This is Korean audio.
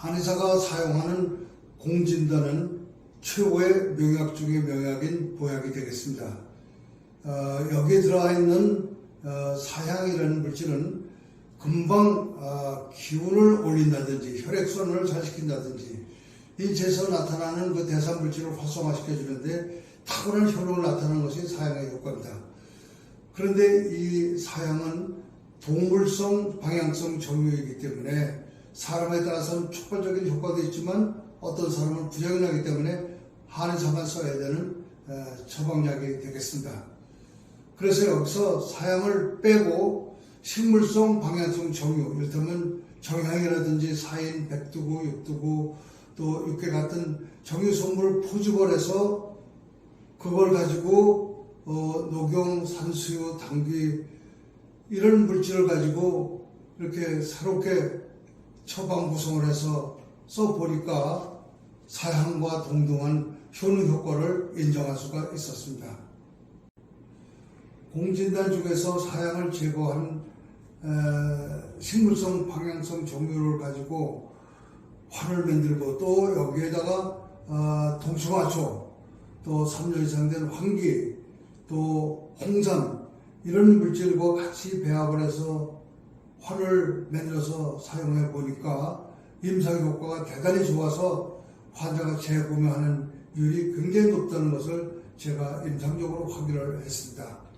한의사가 사용하는 공진단은 최고의 명약 중의 명약인 보약이 되겠습니다. 어, 여기에 들어가 있는 어, 사향이라는 물질은 금방 어, 기운을 올린다든지 혈액순환을 잘 시킨다든지 인체에서 나타나는 그 대사 물질을 활성화시켜 주는데 탁월한 효능을 나타내는 것이 사향의 효과입니다. 그런데 이 사향은 동물성 방향성 정유이기 때문에 사람에 따라서는 촉발적인 효과도 있지만 어떤 사람은 부작용이 나기 때문에 한의사만 써야 되는 어, 처방약이 되겠습니다. 그래서 여기서 사양을 빼고 식물성 방향성 정유, 이를테면 정향이라든지 사인, 백두구, 육두구, 또 육개 같은 정유 성분을 포집을 해서 그걸 가지고 어, 녹용, 산수유, 당귀 이런 물질을 가지고 이렇게 새롭게 처방 구성을 해서 써보니까 사향과 동등한 효능 효과를 인정할 수가 있었습니다. 공진단 중에서 사양을 제거한 에, 식물성 방향성 종류를 가지고 환을 만들고 또 여기에다가 어, 동충하초 또 3년 이상 된 황기 또 홍삼 이런 물질과 같이 배합을 해서 환을 만들어서 사용해 보니까 임상 효과가 대단히 좋아서 환자가 재구매하는 율이 굉장히 높다는 것을 제가 임상적으로 확인을 했습니다.